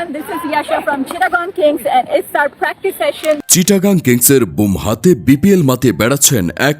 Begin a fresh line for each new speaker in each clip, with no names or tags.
everyone. This is Yasha from Chittagong Kings, and it's our practice session.
Chittagong কিংসের broom হাতে BPL মাতিয়ে বেড়াচ্ছেন এক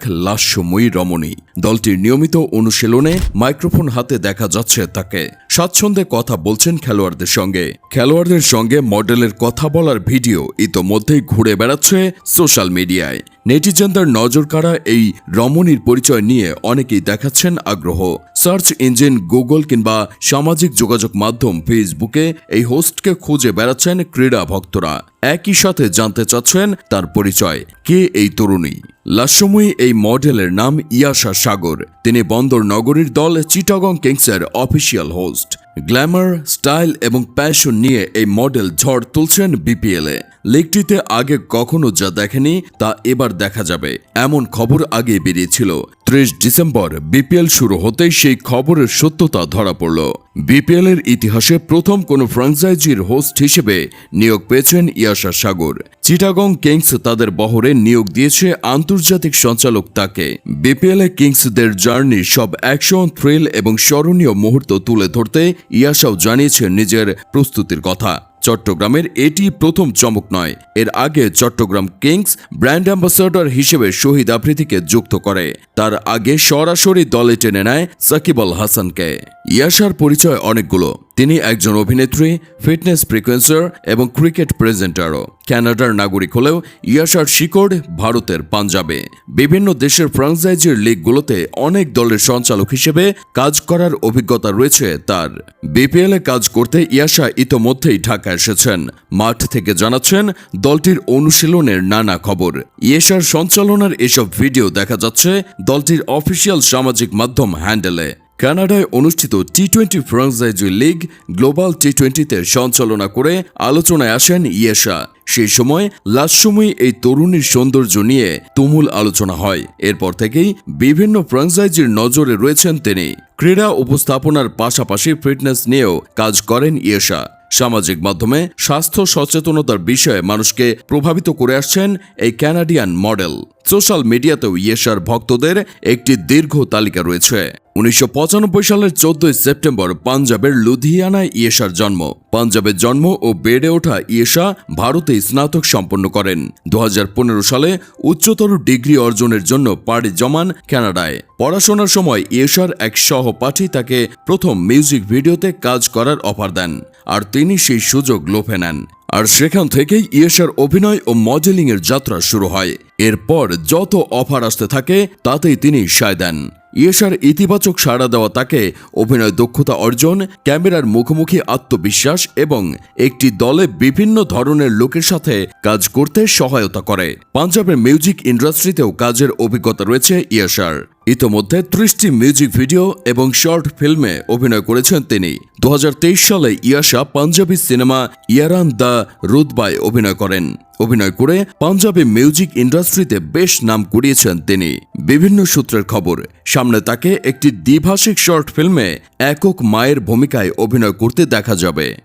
রমণী। দলটির নিয়মিত অনুশীলনে মাইক্রোফোন হাতে দেখা যাচ্ছে তাকে। স্বাচ্ছন্দ্যে কথা বলছেন খেলোয়াড়দের সঙ্গে। খেলোয়াড়দের সঙ্গে মডেলের কথা বলার ভিডিও ইতোমধ্যেই ঘুরে বেড়াচ্ছে সোশ্যাল মিডিয়ায়। নেটিজেনদের নজর কাড়া এই রমণীর পরিচয় নিয়ে অনেকেই দেখাচ্ছেন আগ্রহ। সার্চ ইঞ্জিন গুগল কিংবা সামাজিক যোগাযোগ মাধ্যম ফেসবুকে এই হোস্টকে খুঁজে বেড়াচ্ছেন ক্রীড়া ভক্তরা। একই সাথে জানতে চাচ্ছেন তার পরিচয়। কে এই তরুণী? লাস্যময়ী এই মডেলের নাম ইয়াশা সাগর। তিনি বন্দর নগরীর দল চিটাগং কিংসের অফিসিয়াল হোস্ট। গ্ল্যামার, স্টাইল এবং প্যাশন নিয়ে এই মডেল ঝড় তুলছেন বিপিএলে। লিগটিতে আগে কখনো যা দেখেনি তা এবার দেখা যাবে। এমন খবর আগে বেরিয়েছিল। ত্রিশ ডিসেম্বর বিপিএল শুরু হতেই সেই খবরের সত্যতা ধরা পড়ল। বিপিএল এর ইতিহাসে প্রথম কোনো ফ্রাঞ্চাইজির হোস্ট হিসেবে নিয়োগ পেয়েছেন ইয়াশা সাগর। চিটাগং কিংস তাদের বহরে নিয়োগ দিয়েছে আন্তর্জাতিক সঞ্চালক তাকে। বিপিএল কিংসদের জার্নি সব অ্যাকশন, থ্রিল এবং স্মরণীয় মুহূর্ত তুলে ধরতে ইয়াশাও জানিয়েছেন নিজের প্রস্তুতির কথা। চট্টগ্রামের এটি প্রথম চমক নয়। এর আগে চট্টগ্রাম কিংস ব্র্যান্ড অ্যাম্বাসাডর হিসেবে শহীদ আফ্রিদিকে যুক্ত করে। তার আগে সরাসরি দলে টেনে নেয় সাকিব আল হাসানকে। ইয়াসার পরিচয় অনেকগুলো। তিনি একজন অভিনেত্রী, ফিটনেস ফ্রিকোয়েন্সার এবং ক্রিকেট প্রেজেন্টারও। কানাডার নাগরিক হলেও ইয়াশার শিকড় ভারতের পাঞ্জাবে। বিভিন্ন দেশের ফ্রাঞ্চাইজির লিগগুলোতে অনেক দলের সঞ্চালক হিসেবে কাজ করার অভিজ্ঞতা রয়েছে তার। বিপিএল কাজ করতে ইয়াশা ইতোমধ্যেই ঢাকা এসেছেন। মাঠ থেকে জানাচ্ছেন দলটির অনুশীলনের নানা খবর। ইয়াশার সঞ্চালনার এসব ভিডিও দেখা যাচ্ছে দলটির অফিসিয়াল সামাজিক মাধ্যম হ্যান্ডেলে। কানাডায় অনুষ্ঠিত T twenty franchise league global T টোয়েন্টিতে সঞ্চালনা করে আলোচনায় আসেন ইয়েশা। সেই সময় লাস্যময়ী এই তরুণীর সৌন্দর্য নিয়ে তুমুল আলোচনা হয়। এরপর থেকেই বিভিন্ন ফ্রাঞ্চাইজির নজরে রয়েছেন তিনি। ক্রীড়া উপস্থাপনার পাশাপাশি ফিটনেস নিয়েও কাজ করেন ইয়েশা। সামাজিক মাধ্যমে স্বাস্থ্য সচেতনতার বিষয়ে মানুষকে প্রভাবিত করে আসছেন এই ক্যানাডিয়ান মডেল সোশ্যাল মিডিয়াতেও ইয়েশার ভক্তদের একটি দীর্ঘ তালিকা রয়েছে। উনিশশো পঁচানব্বই সালের চোদ্দই সেপ্টেম্বর পাঞ্জাবের লুধিয়ানায় ইয়েশার জন্ম। পাঞ্জাবের জন্ম ও বেড়ে ওঠা ইয়েশা ভারতে স্নাতক সম্পন্ন করেন। দু হাজার পনেরো সালে উচ্চতর ডিগ্রি অর্জনের জন্য পাড়ি জমান কানাডায়। পড়াশোনার সময় ইয়েশার এক সহপাঠী তাকে প্রথম মিউজিক ভিডিওতে কাজ করার অফার দেন, আর তিনি সেই সুযোগ লোভে নেন। আর সেখান থেকেই ইয়েশার অভিনয় ও মডেলিংয়ের যাত্রা শুরু হয়। এরপর যত অফার আসতে থাকে, তাতেই তিনি সায় দেন। ইয়েশার ইতিবাচক সাড়া দেওয়া তাকে অভিনয় দক্ষতা অর্জন, ক্যামেরার মুখোমুখি আত্মবিশ্বাস এবং একটি দলে বিভিন্ন ধরনের লোকের সাথে কাজ করতে সহায়তা করে। পাঞ্জাবের মিউজিক ইন্ডাস্ট্রিতেও কাজের অভিজ্ঞতা রয়েছে ইয়েশার। ইতোমধ্যে ত্রিশটি মিউজিক ভিডিও এবং শর্ট ফিল্মে অভিনয় করেছেন তিনি। দু হাজার তেইশ সালে ইয়াশা পাঞ্জাবি সিনেমা ইয়ারান দ্য রুদবায় অভিনয় করেন। অভিনয় করে পাঞ্জাবি মিউজিক ইন্ডাস্ট্রিতে বেশ নাম কুড়িয়েছেন তিনি। বিভিন্ন সূত্রের খবর, সামনে তাকে একটি দ্বিভাষিক শর্ট ফিল্মে একক মায়ের ভূমিকায় অভিনয় করতে দেখা যাবে।